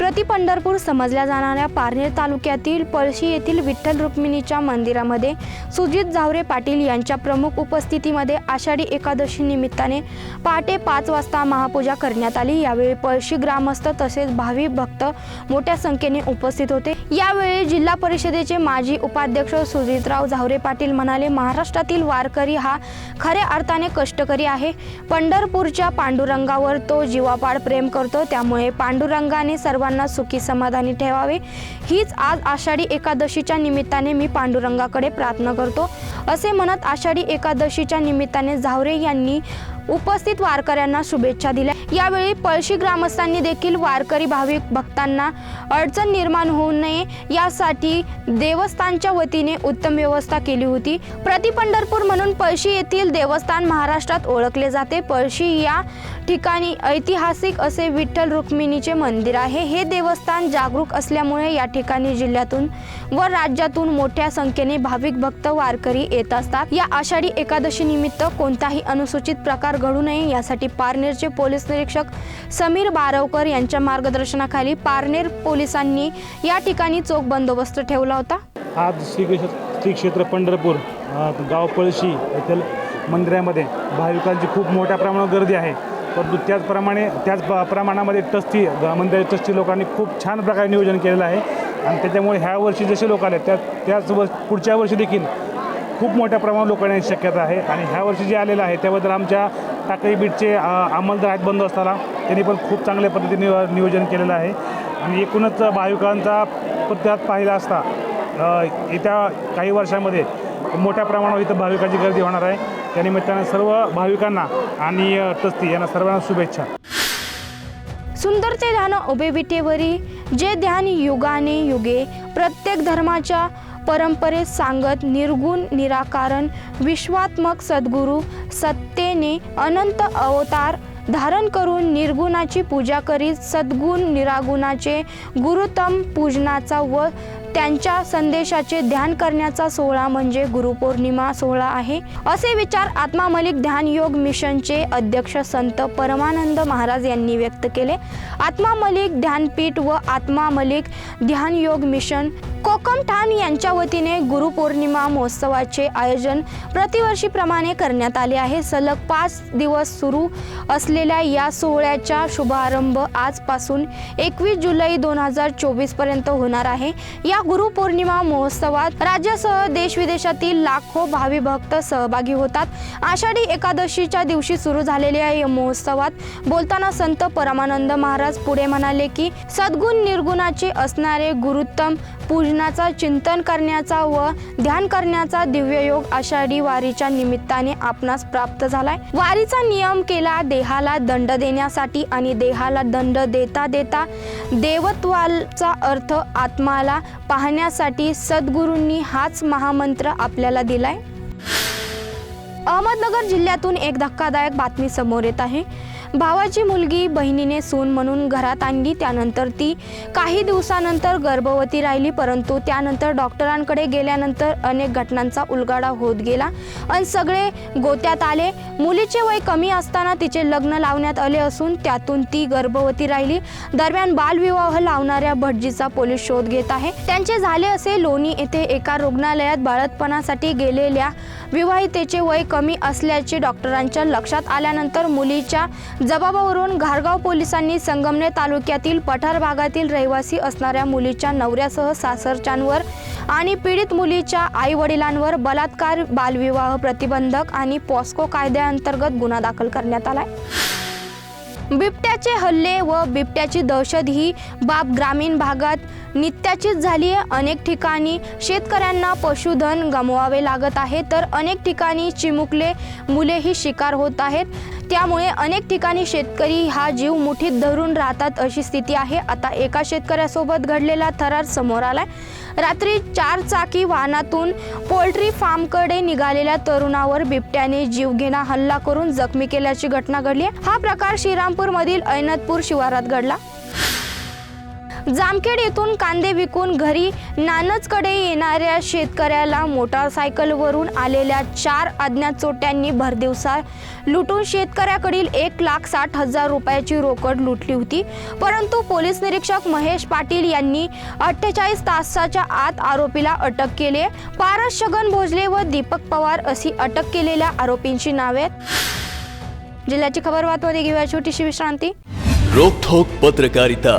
प्रति पंढरपूर समजल्या जाणाऱ्या पारनेर तालुक्यातील पळशी येथील विठ्ठल रुक्मिणीच्या मंदिरामध्ये सुजित झावरे पाटील यांच्या प्रमुख उपस्थितीमध्ये आषाढी एकादशी निमित्ताने पहाटे पाच वाजता महापूजा करण्यात आली. यावेळी पळशी ग्रामस्थ तसेच भावी भक्त मोठ्या संख्येने उपस्थित होते. यावेळी जिल्हा परिषदेचे माजी उपाध्यक्ष सुजितराव झावरे पाटील म्हणाले महाराष्ट्रातील वारकरी हा खऱ्या अर्थाने कष्टकरी आहे. पंढरपूरच्या पांडुरंगावर तो जीवापाड प्रेम करतो. त्यामुळे पांडुरंगाने सर्वांना सुखी समाधानी ठेवावे. हीच आज आषाढी एकादशीच्या निमित्ताने मी पांडुरंगाकडे प्रार्थना करतो. असे म्हणत आषाढी एकादशीच्या निमित्ताने झावरे यांनी उपस्थित वारकऱ्यांना शुभेच्छा दिल्या. यावेळी पळशी ग्रामस्थांनी देखील वारकरी भाविक भक्तांना अडचण निर्माण होऊ नये यासाठी देवस्थानच्या वतीने उत्तम व्यवस्था केली होती. प्रति पंढरपूर म्हणून पळशी येथील देवस्थान महाराष्ट्रात ओळखले जाते. पळशी या ठिकाणी ऐतिहासिक असे विठ्ठल रुक्मिणीचे मंदिर आहे. हे देवस्थान जागरूक असल्यामुळे या ठिकाणी जिल्ह्यातून व राज्यातून मोठ्या संख्येने भाविक भक्त वारकरी येत असतात. या आषाढी एकादशी निमित्त कोणताही अनुसूचित प्रकार घडू नये यासाठी पारनेरचे पोलीस निरीक्षक समीर बारवकर यांच्या मार्गदर्शनाखाली पारनेर पोलिसांनी या ठिकाणी चोख बंदोबस्त ठेवला होता. आज श्री क्षेत्र पंढरपूर गाव पळशी येथील मंदिरामध्ये भाविकांची खूप मोठ्या प्रमाणावर गर्दी आहे. परंतु त्याचप्रमाणे त्याच प्रमाणामध्ये ट्रस्टी ग- मंदिर ट्रस्टी लोकांनी खूप छान प्रकारे नियोजन केलेलं आहे. आणि त्याच्यामुळे ह्या वर्षी जसे लोक आले त्या त्याच वर्ष पुढच्या वर्षी देखील खूप मोठ्या प्रमाणात लोक येण्याची शक्यता आहे. आणि ह्या वर्षी जे आलेलं आहे त्याबद्दल आमच्या टाकळी बीटचे अंमलदार आहेत बंदोबस्ताला. त्यांनी पण खूप चांगल्या पद्धतीने नियोजन केलेलं आहे. आणि एकूणच भाविकांचा त्यात पाहिला असता येत्या काही वर्षामध्ये मोठ्या प्रमाणावर इथं भाविकांची गर्दी होणार आहे. त्यानिमित्तानं सर्व भाविकांना आणि तस्ती यांना सर्वांना शुभेच्छा. सुंदर ते ध्यान उभे विटेवरी जे ध्यान युगाने युगे प्रत्येक धर्माच्या परंपरेत सांगत निर्गुण निराकारण विश्वात्मक सद्गुरू सत्तेने अनंत अवतार धारण करून निर्गुणाची पूजा करीत सद्गुण निरागुणाचे गुरुतम पूजनाचा व त्यांच्या संदेशाचे ध्यान करण्याचा सोहळा म्हणजे गुरुपौर्णिमा सोहळा आहे. असे विचार आत्मा मलिक ध्यान योग मिशनचे अध्यक्ष संत परमानंद महाराज यांनी व्यक्त केले. आत्मा मलिक ध्यानपीठ व आत्मा मलिक ध्यान योग मिशन कोकम ठाण यांच्या वतीने गुरुपौर्णिमा महोत्सवाचे आयोजन प्रतिवर्षीप्रमाणे करण्यात आले आहे. सलग पाच दिवस सुरू असलेल्या या सोहळ्याचा शुभारंभ आजपासून एकवीस जुलै दोन हजार चोवीसपर्यंत होणार आहे. या गुरुपौर्णिमा महोत्सवात राज्यासह देश विदेशातील लाखो भावी भक्त सहभागी होतात. आषाढी एकादशीच्या दिवशी सुरू झालेल्या या महोत्सवात बोलताना संत परमानंद महाराज पुढे म्हणाले की सद्गुण निर्गुणाचे असणारे गुरुत्तम पूजनाचा चिंतन करण्याचा व ध्यान करण्याचा दिव्य योग आषाढी वारीच्या निमित्ताने आपणास प्राप्त झालाय. वारीचा नियम केला देहाला दंड देण्यासाठी आणि देहाला दंड देता देता देवत्वाचा अर्थ आत्माला पाहण्यासाठी सद्गुरूंनी हाच महामंत्र आपल्याला दिलाय. अहमदनगर जिल्ह्यातून एक धक्कादायक बातमी समोर येत आहे. भावाची मुलगी बहिणीने सून म्हणून घरात आणली. त्यानंतर ती काही दिवसानंतर गर्भवती राहिली परंतु त्यानंतर डॉक्टरांकडे गेल्यानंतर अनेक घटनांचा उलगाडा होत गेला आणि सगळे गोत्यात आले. मुलीचे वय कमी असताना तिचे लग्न लावण्यात आले असून त्यातून ती गर्भवती राहिली. दरम्यान बालविवाह लावणाऱ्या भटजीचा पोलीस शोध घेत आहे. त्यांचे झाले असे लोणी येथे एका रुग्णालयात बाळतपणासाठी गेलेल्या विवाहितेचे वय कमी असल्याचे डॉक्टरांच्या लक्षात आल्यानंतर मुलीच्या जबाबावरून घारगाव पोलिसांनी संगमनेर तालुक्यातील पठार भागातील रहिवासी असणाऱ्या मुलीच्या नवऱ्यासह सासरच्यांवर आणि पीडित मुलीच्या आई वडिलांवर बलात्कार बालविवाह प्रतिबंधक आणि पॉस्को कायद्याअंतर्गत गुन्हा दाखल करण्यात आलाय. बिबट्याचे हल्ले व बिबट्याची दहशत ही बाब ग्रामीण भागात नित्याचीच झाली आहे. अनेक ठिकाणी शेतकऱ्यांना पशुधन गमवावे लागत आहे तर अनेक ठिकाणी चिमुकले मुलेही शिकार होत आहेत. त्यामुळे अनेक ठिकाणी शेतकरी हा जीव मुठीत धरून राहतात अशी स्थिती आहे. आता एका शेतकऱ्यासोबत घडलेला थरार समोर आलाय. रात्री चार चाकी वाहनातून पोल्ट्री फार्मकडे निघालेल्या तरुणावर बिबट्याने जीवघेणा हल्ला करून जखमी केल्याची घटना घडली हा प्रकार श्रीरामपूर मधील ऐनतपूर शिवारात घडला. जामखेड येथून कांदे विकून घरी नानजकडे येणाऱ्या शेतकऱ्याला मोटारसायकलवरून आलेल्या चार अज्ञात चोट्यांनी भरदिवसा लुटून शेतकऱ्याकडील एक लाख साठ हजार रुपयाची रोकड लुटली होती. परंतु पोलीस निरीक्षक महेश पाटील यांनी अठ्ठेचाळीस तासाच्या आत आरोपीला अटक केली. पारस छगन भोजले व दीपक पवार अशी अटक केलेल्या आरोपींची नावे आहेत. जिल्ह्याची खबर बातमध्ये घेऊया छोटीशी विश्रांती. रोखोक पत्रकारिता.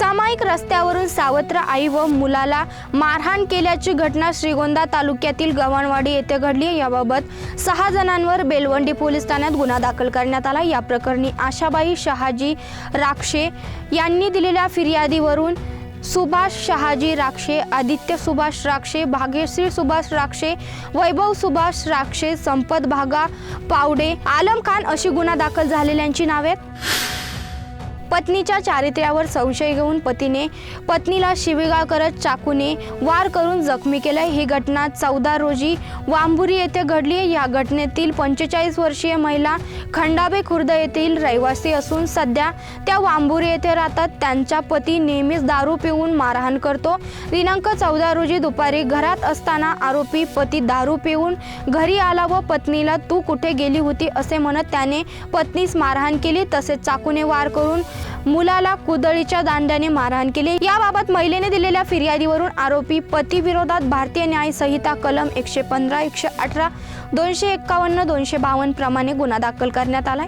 सामायिक रस्त्यावरून सावत्र आई व मुलाला मारहाण केल्याची घटना श्रीगोंदा तालुक्यातील गव्हाणवाडी येथे घडली आहे. याबाबत सहा जणांवर बेलवंडी पोलीस ठाण्यात गुन्हा दाखल करण्यात आला या प्रकरणी आशाबाई शहाजी राक्षे यांनी दिलेल्या फिर्यादीवरून सुभाष शहाजी राक्षे आदित्य सुभाष राक्षे भाग्यश्री सुभाष राक्षे वैभव सुभाष राक्षे संपत भागा पावडे आलम खान अशी गुन्हा दाखल झालेल्यांची नावे आहेत पत्नीच्या चारित्र्यावर संशय घेऊन पतीने पत्नीला शिवीगाळ करत चाकूने वार करून जखमी केलं ही घटना चौदा रोजी वांबुरी येथे घडली आहे. या घटनेतील पंचेचाळीस वर्षीय महिला खंडाबे खुर्द येथील रहिवासी असून सध्या त्या वांबुरी येथे राहतात. त्यांचा पती नेहमीच दारू पिऊन मारहाण करतो. दिनांक चौदा रोजी दुपारी घरात असताना आरोपी पती दारू पिऊन घरी आला व पत्नीला तू कुठे गेली होती? असे म्हणत त्याने पत्नीस मारहाण केली. तसेच चाकूने वार करून मुलाला कुदळीच्या दांड्याने मारहाण केली. याबाबत महिलेने दिलेल्या फिर्यादीवरून आरोपी पती विरोधात भारतीय न्याय संहिता कलम एकशे पंधरा एकशे अठरा दोनशे एक्कावन्न दोनशे बावन्न प्रमाणे गुन्हा दाखल करण्यात आलाय.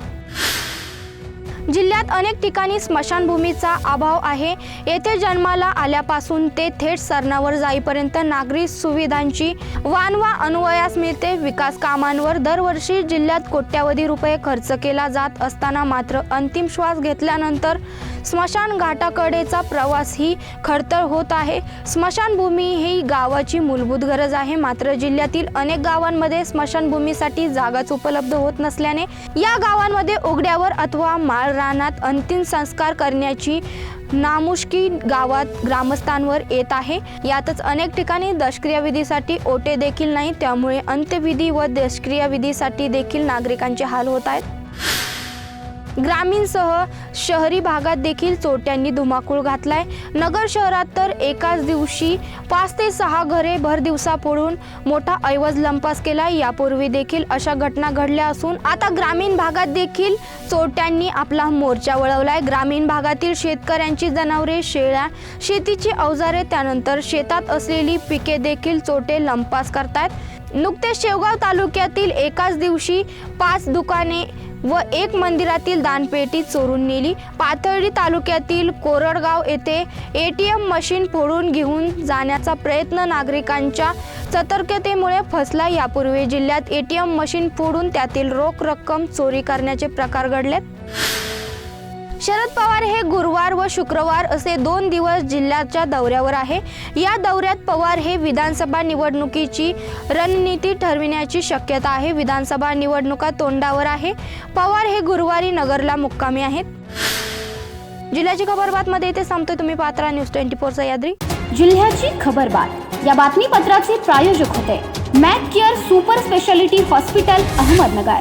जिल्ह्यात अनेक ठिकाणी स्मशानभूमीचा अभाव आहे. येथे जन्माला आल्यापासून ते थेट सरणावर जाईपर्यंत नागरी सुविधांची वानवा अन्वयास मिळते. विकास कामांवर दरवर्षी जिल्ह्यात कोट्यावधी रुपये खर्च केला जात असताना मात्र अंतिम श्वास घेतल्यानंतर स्मशान घाटाकडेचा प्रवास ही खडतर होत आहे. स्मशानभूमी ही गावाची मूलभूत गरज आहे. मात्र जिल्ह्यातील अनेक गावांमध्ये स्मशानभूमीसाठी जागाच उपलब्ध होत नसल्याने या गावांमध्ये उघड्यावर अथवा माळ रानात अंतिम संस्कार करण्याची नामुष्की गावात ग्रामस्थांवर येत आहे. यातच अनेक ठिकाणी दष्क्रियाविधीसाठी ओटे देखील नाही त्यामुळे अंत्यविधी व दशक्रिया विधीसाठी देखील नागरिकांचे हाल होत आहेत. ग्रामीणसह शहरी भागात देखील चोरट्यांनी धुमाकूळ घातलाय. नगर शहरात तर एकाच दिवशी पाच ते सहा घरे भर दिवसा पडून मोठा ऐवज लंपास केला यापूर्वी देखील अशा घटना घडल्या असून आता ग्रामीण भागात देखील चोरट्यांनी आपला मोर्चा वळवलाय. ग्रामीण भागातील शेतकऱ्यांची जनावरे शेळ्या शेतीची अवजारे त्यानंतर शेतात असलेली पिके देखील चोरटे लंपास करतायत. नुकतेच शेवगाव तालुक्यातील एकाच दिवशी पाच दुकाने व एक मंदिरातील दानपेटी चोरून नेली. पाथर्डी तालुक्यातील कोरडगाव येथे ए टी एम मशीन फोडून घेऊन जाण्याचा प्रयत्न नागरिकांच्या सतर्कतेमुळे फसला. यापूर्वी जिल्ह्यात ए टी एम मशीन फोडून त्यातील रोख रक्कम चोरी करण्याचे प्रकार घडलेत. शरद पवार हे गुरुवार व शुक्रवार असे दोन दिवस जिल्ह्याच्या दौऱ्यावर आहे. या दौऱ्यात पवार हे विधानसभा निवडणुकीची रणनीती ठरविण्याची शक्यता आहे. विधानसभा निवडणुका तोंडावर आहे. पवार हे गुरुवारी नगरला मुक्कामी आहेत. जिल्ह्याची खबरबातमध्ये इथे संपते तुम्ही पात्रा न्यूज ट्वेंटी फोर सह्याद्री जिल्ह्याची खबरबात या बातमीपत्राचे प्रायोजक होते. Mac care super speciality hospital Ahmednagar.